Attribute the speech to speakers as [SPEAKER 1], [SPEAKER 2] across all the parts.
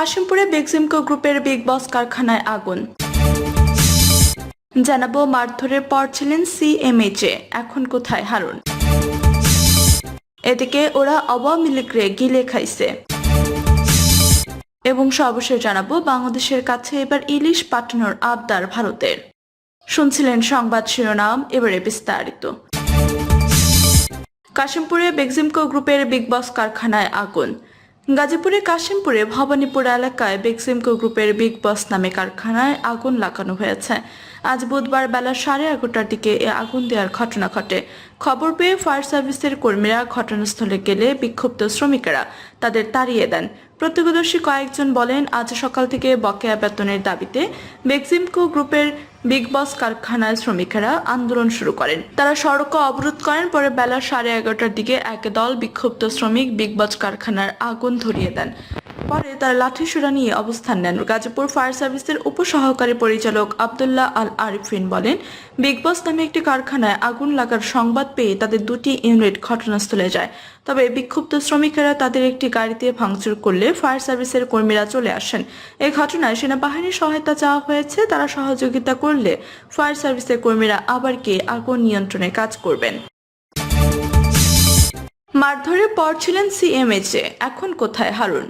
[SPEAKER 1] কাশিমপুরে বেক্সিমকো গ্রুপের বিগ বস কারখানায় আগুন। জানাব, মারধরের পর ছিলেন সিএমএইচে এখন কোথায় হারুন? এদিকে ওরা আওয়ামী লীগরে গিলে খাইছে। এবং সর্বশেষ জানাব, বাংলাদেশের কাছে এবার ইলিশ পাঠানোর আবদার ভারতের। শুনছিলেন সংবাদ শিরোনাম, এবারে বিস্তারিত। কাশিমপুরে বেক্সিমকো গ্রুপের বিগ বস কারখানায় আগুন। গাজীপুরে কাশিমপুরে ভবানীপুর এলাকায় বেক্সিমকো গ্রুপের বিগ বস নামে কারখানায় আগুন লাগানো হয়েছে। আজ বুধবার বেলা সাড়ে এগারোটার দিকে এ আগুন দেওয়ার ঘটনা ঘটে। খবর পেয়ে ফায়ার সার্ভিসের কর্মীরা ঘটনাস্থলে গেলে বিক্ষুব্ধ শ্রমিকেরা তাদের তাড়িয়ে দেন। প্রত্যক্ষদর্শী কয়েকজন বলেন, আজ সকাল থেকে বকেয়া বেতনের দাবিতে বেক্সিমকো গ্রুপের বিগ বস কারখানায় শ্রমিকেরা আন্দোলন শুরু করেন। তারা সড়ক অবরোধ করেন, পরে বেলা সাড়ে এগারোটার দিকে এক দল বিক্ষুব্ধ শ্রমিক বিগ বস কারখানার আগুন ধরিয়ে দেন। পরে তারা লাঠিসোড়া নিয়ে অবস্থান নেন গাজীপুর ফায়ার সার্ভিসের উপসহকারী পরিচালক আবদুল্লাহ আল আরিফিন বলেন, বিগ বস নামে একটি কারখানায় আগুন লাগার সংবাদ পেয়ে তাদের দুটি ইউনিট ঘটনাস্থলে যায়। তবে বিক্ষুব্ধ শ্রমিকেরা তাদের একটি গাড়িতে ভাঙচুর করলে ফায়ার সার্ভিসের কর্মীরা চলে আসেন। এ ঘটনায় সেনাবাহিনীর সহায়তা চাওয়া হয়েছে, তারা সহযোগিতা করলে ফায়ার সার্ভিসের কর্মীরা আবার গিয়ে আগুন নিয়ন্ত্রণে কাজ করবেন। মারধরের পর ছিলেন সিএমএইচে এখন কোথায়, হারুন?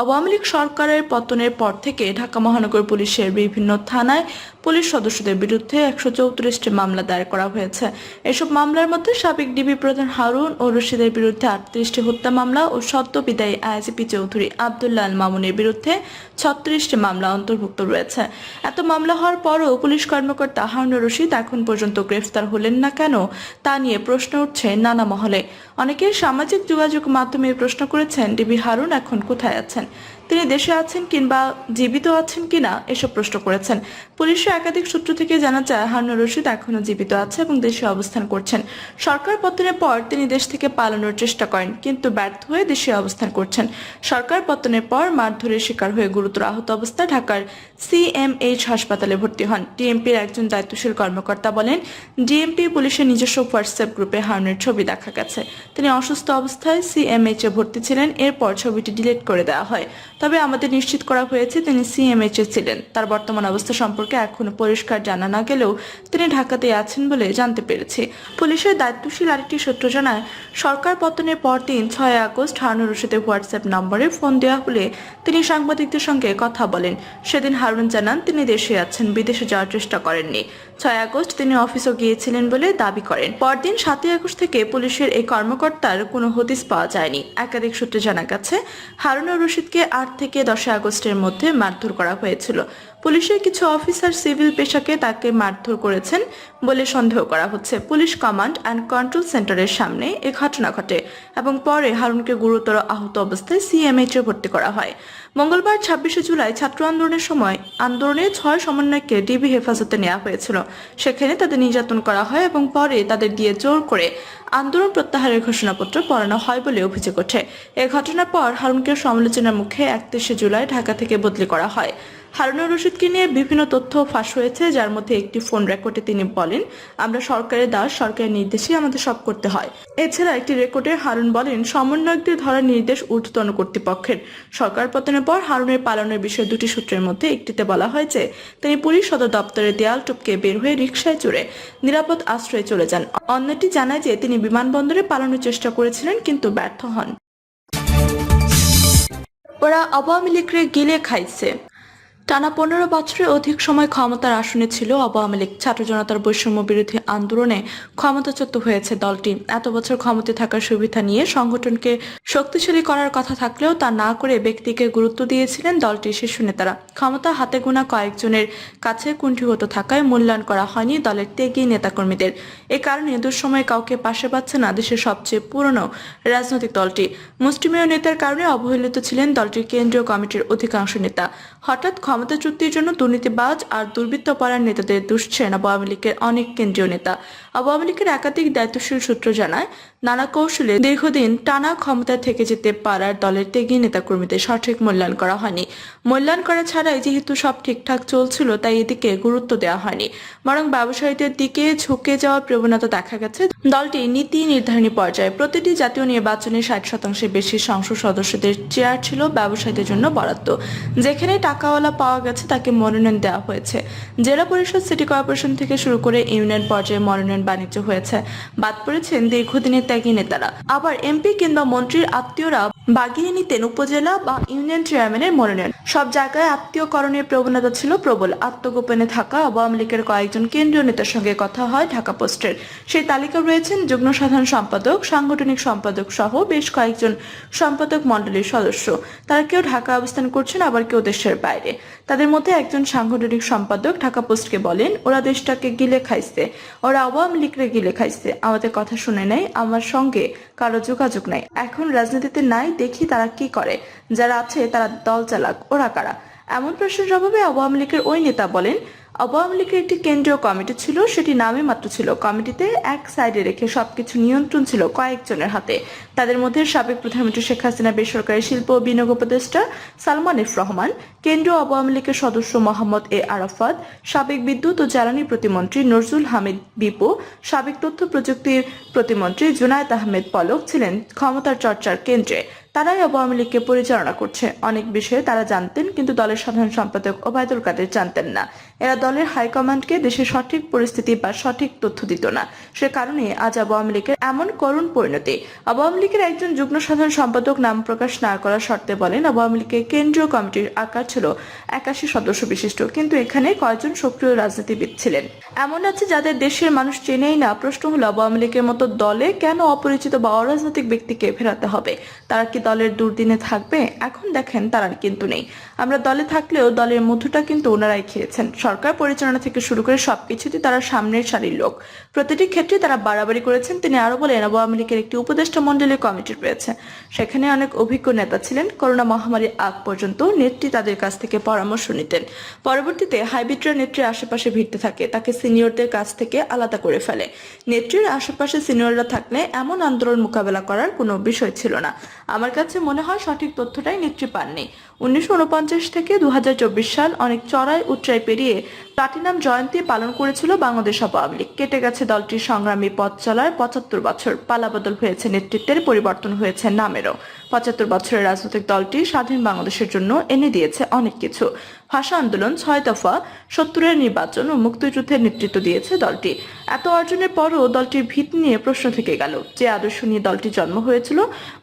[SPEAKER 1] আওয়ামী লীগ সরকারের পতনের পর থেকে ঢাকা মহানগর পুলিশের বিভিন্ন থানায় পুলিশ সদস্যদের বিরুদ্ধে একশো চৌত্রিশটি মামলা দায়ের করা হয়েছে। এসব মামলার মধ্যে সাবেক ডিবি প্রধান হারুন ও রশিদের বিরুদ্ধে আটত্রিশটি হত্যা মামলা ও সদ্য বিদায়ী আইজিপি চৌধুরী আবদুল্লাহ আল মামুনের বিরুদ্ধে ছত্রিশটি মামলা অন্তর্ভুক্ত রয়েছে। এত মামলা হওয়ার পরও পুলিশ কর্মকর্তা হারুন রশিদ এখন পর্যন্ত গ্রেফতার হলেন না কেন তা নিয়ে প্রশ্ন উঠছে নানা মহলে। অনেকে সামাজিক যোগাযোগ মাধ্যমে প্রশ্ন করেছেন, ডিবি হারুন এখন কোথায় আছেন? তিনি দেশে আছেন কিংবা জীবিত আছেন কিনা এসব প্রশ্ন করেছেন। পুলিশের একাধিক সূত্র থেকে জানা যায় হারুন রশিদ এখনও জীবিত আছে এবং দেশে অবস্থান করছেন। সরকার পতনের পর তিনি দেশ থেকে পালানোর চেষ্টা করেন, কিন্তু ব্যর্থ হয়ে দেশে অবস্থান করছেন। সরকার পতনের পর মারধরের শিকার হয়ে গুরুতর আহত অবস্থায় ঢাকার সিএমএইচ হাসপাতালে ভর্তি হন। ডিএমপির একজন দায়িত্বশীল কর্মকর্তা বলেন ডিএমপি পুলিশের নিজস্ব হোয়াটসঅ্যাপ গ্রুপে হারুনের ছবি দেখা গেছে। তিনি অসুস্থ অবস্থায় সিএমএইচ ভর্তি ছিলেন, এরপর ছবিটি ডিলিট করে দেওয়া হয়। তবে আমাদের নিশ্চিত করা হয়েছে তিনি সিএমএইচ ছিলেন। তার বর্তমান অবস্থা সম্পর্কে এখনও পরিষ্কার জানা না গেলেও তিনি ঢাকাতে আছেন বলে জানতে পেরেছি। পুলিশের দায়িত্বশীল আরেকটি সূত্র জানায়, সরকার পতনের পর দিন ছয় আগস্ট হারুন রশিদের হোয়াটসঅ্যাপ নম্বরে ফোন দেওয়া হলে তিনি সাংবাদিকদের সঙ্গে কথা বলেন। সেদিন হারুন জানান, তিনি দেশে আছেন, বিদেশে যাওয়ার চেষ্টা করেননি। ছয় আগস্ট তিনি অফিসও গিয়েছিলেন বলে দাবি করেন। পরদিন সাতই আগস্ট থেকে পুলিশের এই কর্মকর্তার কোনো হদিস পাওয়া যায়নি। একাধিক সূত্রে জানা গেছে, হারুনুর রশিদকে আট থেকে দশই আগস্টের মধ্যে মারধর করা হয়েছিল। পুলিশের কিছু অফিসার সিভিল পেশাকে তাকে মারধর করেছেন বলে সন্দেহ করা হচ্ছে। পুলিশ কমান্ড অ্যান্ড কন্ট্রোল সেন্টারের সামনে এ ঘটনা ঘটে এবং পরে হারুনকে গুরুতর আহত অবস্থায় সিএমএইচ ভর্তি করা হয়। মঙ্গলবার ছাব্বিশে জুলাই ছাত্র আন্দোলনের সময় আন্দোলনে ছয় সমন্বয়কে ডিবি হেফাজতে নেওয়া হয়েছিল। সেখানে তাদের নির্যাতন করা হয় এবং পরে তাদের দিয়ে জোর করে আন্দোলন প্রত্যাহারের ঘোষণাপত্র পড়ানো হয় বলে অভিযোগ ওঠে। এ ঘটনার পর হারুনকে সমালোচনার মুখে একত্রিশে জুলাই ঢাকা থেকে বদলি করা হয়। হারুনুর রশিদকে নিয়ে বিভিন্ন তথ্য ফাঁস হয়েছে, যার মধ্যে একটি ফোন রেকর্ডে তিনি বলেন, আমরা সরকারের দাস, সরকারের নির্দেশে আমাদের সব করতে হয়। এছাড়া একটি রেকর্ডে হারুন বলেন, সমন্বয়কদের ধরার নির্দেশ ঊর্ধ্বতন কর্তৃপক্ষের। সরকার পতনের পর হারুনের পালনের বিষয়ে দুটি সূত্রের মধ্যে একটিতে বলা হয়েছে, তিনি পুলিশ সদর দপ্তরের দেয়াল টুপকে বের হয়ে রিকশায় চড়ে নিরাপদ আশ্রয়ে চলে যান। অন্যটি জানায় যে তিনি বিমানবন্দরে পালানোর চেষ্টা করেছিলেন কিন্তু ব্যর্থ হন। ওরা আওয়ামী লীগরে গিলে খাইছে। টানা পনেরো বছরের অধিক সময় ক্ষমতার আসনে ছিল আওয়ামী লীগ। ছাত্র জনতার বৈষম্য বিরোধী আন্দোলনে ক্ষমতাচ্যুত হয়েছে দলটি। এত বছর ক্ষমতায় থাকার সুবিধা নিয়ে সংগঠনকে শক্তিশালী করার কথা থাকলেও তা না করে ব্যক্তিকে গুরুত্ব দিয়েছিলেন দলটির শীর্ষ নেতারা। ক্ষমতা হাতে গোনা কয়েকজনের কাছে কুণ্ঠিগত থাকায় মূল্যায়ন করা হয়নি দলের ত্যাগী নেতাকর্মীদের। এ কারণে দুঃসময়ে কাউকে পাশে পাচ্ছে না দেশের সবচেয়ে পুরনো রাজনৈতিক দলটি। মুষ্টিমেয় নেতার কারণে অবহেলিত ছিলেন দলটির কেন্দ্রীয় কমিটির অধিকাংশ নেতা। হঠাৎ চুক্তির জন্য দুর্নীতিবাজ আর দুর্বৃত্তপরায়ণ নেতাদের দুষছেন আওয়ামী লীগের অনেক কেন্দ্রীয় নেতা। আওয়ামী লীগের একাধিক দায়িত্বশীল সূত্র জানায় নানা কৌশলে দীর্ঘদিন টানা ক্ষমতায় থেকে যেতে পারার দলের ত্যাগী নেতাকর্মীদের সঠিক মূল্যায়ন করা হয়নি। মূল্যায়ন করা ছাড়াই যেহেতু সব ঠিকঠাক চলছিল, তাই এদিকে গুরুত্ব দেওয়া হয়নি। বরং ব্যবসায়ীদের দিকে ঝুঁকে যাওয়ার প্রবণতা দেখা গেছে। দলটি নীতি নির্ধারণী পর্যায়ে প্রতিটি জাতীয় নির্বাচনে ষাট শতাংশের বেশি সংসদ সদস্যদের চেয়ার ছিল ব্যবসায়ীদের জন্য বরাদ্দ। যেখানে টাকাওয়ালা পাওয়া গেছে তাকে মনোনয়ন দেওয়া হয়েছে। জেলা পরিষদ, সিটি কর্পোরেশন থেকে শুরু করে ইউনিয়ন পর্যায়ে মনোনয়ন বাণিজ্য হয়েছে। বাদ পড়েছেন দীর্ঘদিনের ত্যাগী নেতারা। আবার এমপি কিংবা মন্ত্রীর আত্মীয়রা বাগিয়ে নিতেন উপজেলা বা ইউনিয়ন চেয়ারম্যানের মনোনয়ন। সব জায়গায় আত্মীয়করণের প্রবণতা ছিল প্রবল। আত্মগোপনে থাকা আওয়ামী লীগের কয়েকজন কেন্দ্রীয় নেতার সঙ্গে কথা হয় ঢাকা পোস্টের। সেই তালিকা রয়েছেন যুগ্ম সাধারণ সম্পাদক, সাংগঠনিক সম্পাদক সহ বেশ কয়েকজন সম্পাদক মণ্ডলীর সদস্য। তারা কেউ ঢাকা অবস্থান করছেন, আবার কেউ দেশের বাইরে। তাদের মধ্যে একজন সাংগঠনিক সম্পাদক ঢাকা পোস্টকে বলেন, ওরা দেশটাকে গিলে খাইছে। ওরা আওয়ামী লীগরে গিলে খাইছে। আমাদের কথা শুনে নাই আমার সঙ্গে কারও যোগাযোগ নাই। এখন রাজনীতিতে নাই, দেখি তারা কি করে। যারা আছে তারা দল চালাক। ওরা কারা এমন প্রশ্নের জবাবে আওয়ামী লীগের ওই নেতা বলেন, আওয়ামী লীগের একটি কেন্দ্রীয় কমিটি ছিল সেটি নামে মাত্র ছিল। কমিটিতে এক সাইডে রেখে সবকিছু নিয়ন্ত্রণ ছিল কয়েকজনের হাতে। তাদের মধ্যে সাবেক প্রধানমন্ত্রী শেখ হাসিনা, বেসরকারি শিল্প ও বিনিয়োগ উপদেষ্টা সালমান এফ রহমান কেন্দ্রীয় আওয়ামী লীগের সদস্য মোহাম্মদ এ আরাফাত, সাবেক বিদ্যুৎ ও জ্বালানি প্রতিমন্ত্রী নজরুল হামিদ বিপু, সাবেক তথ্য প্রযুক্তির প্রতিমন্ত্রী জুনায়েদ আহমেদ পলক ছিলেন ক্ষমতার চর্চার কেন্দ্রে। তারাই আওয়ামী লীগকে পরিচালনা করছে। অনেক বিষয়ে তারা জানতেন, কিন্তু দলের সাধারণ সম্পাদক ওবায়দুল কাদের জানতেন না। এরা দলের হাইকমান্ডকে দেশের সঠিক পরিস্থিতি বা সঠিক তথ্য দিত না। সে কারণে আজ আওয়ামী লীগের এমন করুণ পরিণতি। আওয়ামী লীগের একজন যুগ্ম সাধারণ সম্পাদক নাম প্রকাশ না করার শর্তে বলেন, আওয়ামী লীগের কেন্দ্রীয় কমিটির আকার ছিল একাশি সদস্য বিশিষ্ট, কিন্তু এখানে কয়েকজন সক্রিয় রাজনীতিবিদ ছিলেন। এমন আছে যাদের দেশের মানুষ চেনেই না, প্রশ্ন হলো আওয়ামী লীগের মতো দলে কেন অপরিচিত বা অরাজনৈতিক ব্যক্তিকে ফেরাতে হবে? তারা কি দলের দুর্দিনে থাকবে? এখন দেখেন তারা কিন্তু নেই। আমরা দলে থাকলেও দলের মধুটা কিন্তু ওনারাই খেয়েছেন। সরকার পরিচালনা থেকে শুরু করে সবকিছুতে তারা সামনের সারির লোক। প্রতিটি ক্ষেত্রে তারা বাড়াবাড়ি করেছেন। তিনি আরও বলেন আওয়ামী লীগের একটি উপদেষ্টা মন্ডলীর কমিটি রয়েছে। সেখানে অনেক অভিজ্ঞ নেতা ছিলেন। করোনা মহামারী আগ পর্যন্ত নেত্রী তাদের কাছ থেকে পরামর্শ নিতেন। পরবর্তীতে হাইব্রিডরা নেত্রীর আশেপাশে ভিড়তে থাকে, তাকে সিনিয়রদের কাছ থেকে আলাদা করে ফেলে। নেত্রীর আশেপাশে সিনিয়ররা থাকলে এমন আন্দোলন মোকাবেলা করার কোনো বিষয় ছিল না। আমার কাছে মনে হয় সঠিক তথ্যটাই নেত্রী পাননি। উনিশশো উনপঞ্চাশ থেকে দু হাজার চব্বিশ সাল অনেক চড়াই উচ্চাই পেরিয়ে প্লাটিনাম জয়ন্তী পালন করেছিল বাংলাদেশ আওয়ামী লীগ। কেটে গেছে দলটির সংগ্রামী পথ চলার পঁচাত্তর বছর। পালাবদল হয়েছে নেতৃত্বের, পরিবর্তন হয়েছে নামেরও। পঁচাত্তর বছরের রাজনৈতিক দলটি স্বাধীন বাংলাদেশের জন্য এনে দিয়েছে অনেক কিছু। ভাষা আন্দোলন ছয় দফা সত্তরের নির্বাচন ও মুক্তিযুদ্ধের নেতৃত্ব দিয়েছে দলটি। এত অর্জনের পরও দলটির ভিত নিয়ে প্রশ্ন থেকে গেল যে আদর্শ নিয়ে দলটি জন্ম হয়েছিল,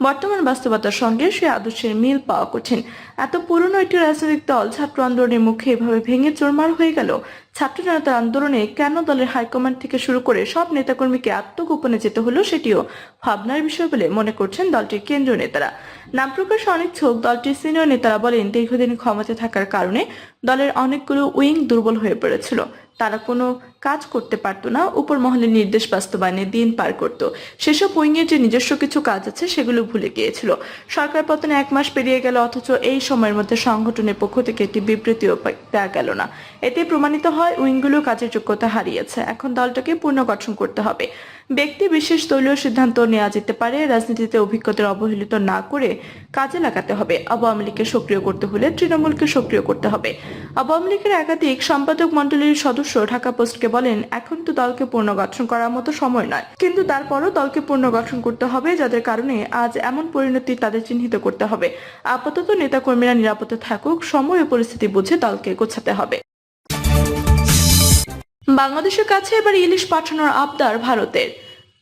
[SPEAKER 1] বর্তমান বাস্তবতার সঙ্গে সে আদর্শের মিল পাওয়া কঠিন। এত পুরনো একটি রাজনৈতিক দল ছাত্র আন্দোলনের মুখে এভাবে ভেঙে চোরমার হয়ে গেল ছাত্র জনতার আন্দোলনে কেন দলের হাইকমান্ড থেকে শুরু করে সব নেতাকর্মীকে আত্মগোপনে যেতে হলো সেটিও ভাবনার বিষয় বলে মনে করছেন দলটির কেন্দ্রীয় নেতারা। নাম প্রকাশে অনিচ্ছুক, দলটির সিনিয়র নেতারা বলেন, দীর্ঘদিন ক্ষমতা থাকার কারণে দলের অনেকগুলো উইং দুর্বল হয়ে পড়েছিল। তারা কোনো কাজ করতে পারতো না উপর মহলের নির্দেশ বাস্তবায়নে দিন পার করত। সেসব উইংয়ের যে নিজস্ব কিছু কাজ আছে, সেগুলো ভুলে গিয়েছিল। সরকার পতনে এক মাস পেরিয়ে গেল, অথচ এই সময়ের মধ্যে সংগঠনের পক্ষ থেকে একটি বিবৃতিও দেওয়া গেল না। এতে প্রমাণিত হয়, উইংগুলো কাজের যোগ্যতা হারিয়েছে। এখন দলটাকে পুনর্গঠন করতে হবে। ব্যক্তি বিশেষ দলীয় সিদ্ধান্ত নেওয়া যেতে পারে, রাজনীতিতে অভিজ্ঞতার অবহেলিত না করে কাজে লাগাতে হবে। আওয়ামী লীগকে সক্রিয় করতে হলে তৃণমূলকে সক্রিয় করতে হবে। আওয়ামী লীগের একাধিক সম্পাদক মন্ডলীর সদস্য ঢাকা পোস্টকে বলেন, এখন তো দলকে পুনর্গঠন করার মতো সময় নয়। কিন্তু তারপরও দলকে পুনর্গঠন করতে হবে, যাদের কারণে আজ এমন পরিণতি তাদের চিহ্নিত করতে হবে। আপাতত নেতাকর্মীরা নিরাপদে থাকুক, সময় ও পরিস্থিতি বুঝে দলকে গোছাতে হবে। বাংলাদেশের কাছে এবার ইলিশ পাঠানোর আবদার ভারতের।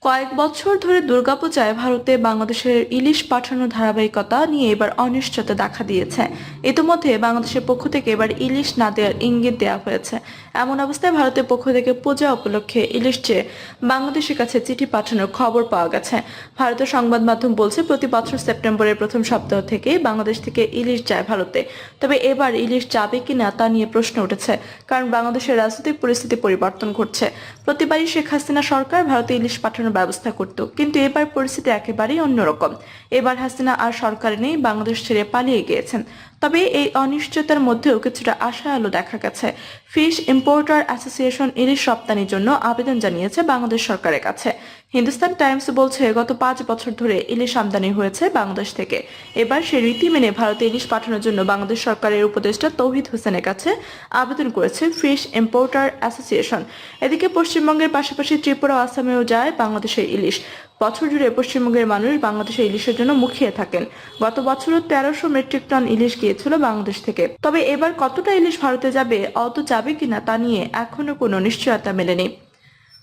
[SPEAKER 1] কয়েক বছর ধরে দুর্গাপূজায় ভারতে বাংলাদেশের ইলিশ পাঠানোর ধারাবাহিকতা নিয়ে এবার অনিশ্চয়তা দেখা দিয়েছে। ইতিমধ্যে বাংলাদেশের পক্ষ থেকে এবার ইলিশ না দেওয়ার ইঙ্গিত দেওয়া হয়েছে। এমন অবস্থায় ভারতের পক্ষ থেকে পূজা উপলক্ষে ইলিশ চেয়ে বাংলাদেশের কাছে চিঠি পাঠানোর খবর পাওয়া গেছে। ভারতের সংবাদ মাধ্যম বলছে, প্রতি বছর সেপ্টেম্বরের প্রথম সপ্তাহ থেকে বাংলাদেশ থেকে ইলিশ যায় ভারতে। তবে এবার ইলিশ যাবে কিনা তা নিয়ে প্রশ্ন উঠেছে, কারণ বাংলাদেশের রাজনৈতিক পরিস্থিতি পরিবর্তন ঘটছে। প্রতিবারই শেখ হাসিনা সরকার ভারতে ইলিশ পাঠানোর ব্যবস্থা করত। কিন্তু এবার পরিস্থিতি একেবারেই অন্যরকম। এবার হাসিনা আর সরকার নেই, বাংলাদেশ ছেড়ে পালিয়ে গিয়েছেন। তবে এই অনিশ্চয়তার মধ্যেও কিছুটা আশা আলো দেখা গেছে। ফিশ ইম্পোর্টার অ্যাসোসিয়েশন ইলিশ রপ্তানির জন্য আবেদন জানিয়েছে বাংলাদেশ সরকারের কাছে। হিন্দুস্তান টাইমস বলছে, গত পাঁচ বছর ধরে ইলিশ আমদানি হয়েছে বাংলাদেশ থেকে। এবার সে রীতি মেনে ভারতে ইলিশ পাঠানোর জন্য বাংলাদেশ সরকারের উপদেষ্টা তৌহিদ হোসেনের কাছে আবেদন করেছে ফিশ ইম্পোর্টার অ্যাসোসিয়েশন। এদিকে পশ্চিমবঙ্গের পাশাপাশি ত্রিপুরা আসামেও যায় বাংলাদেশের ইলিশ। বছর জুড়ে পশ্চিমবঙ্গের মানুষ বাংলাদেশের ইলিশের জন্য মুখিয়ে থাকেন। গত বছরও তেরোশো মেট্রিক টন ইলিশ গিয়েছিল বাংলাদেশ থেকে। তবে এবার কতটা ইলিশ ভারতে যাবে, অত যাবে কিনা তা নিয়ে এখনও কোনো নিশ্চয়তা মেলেনি।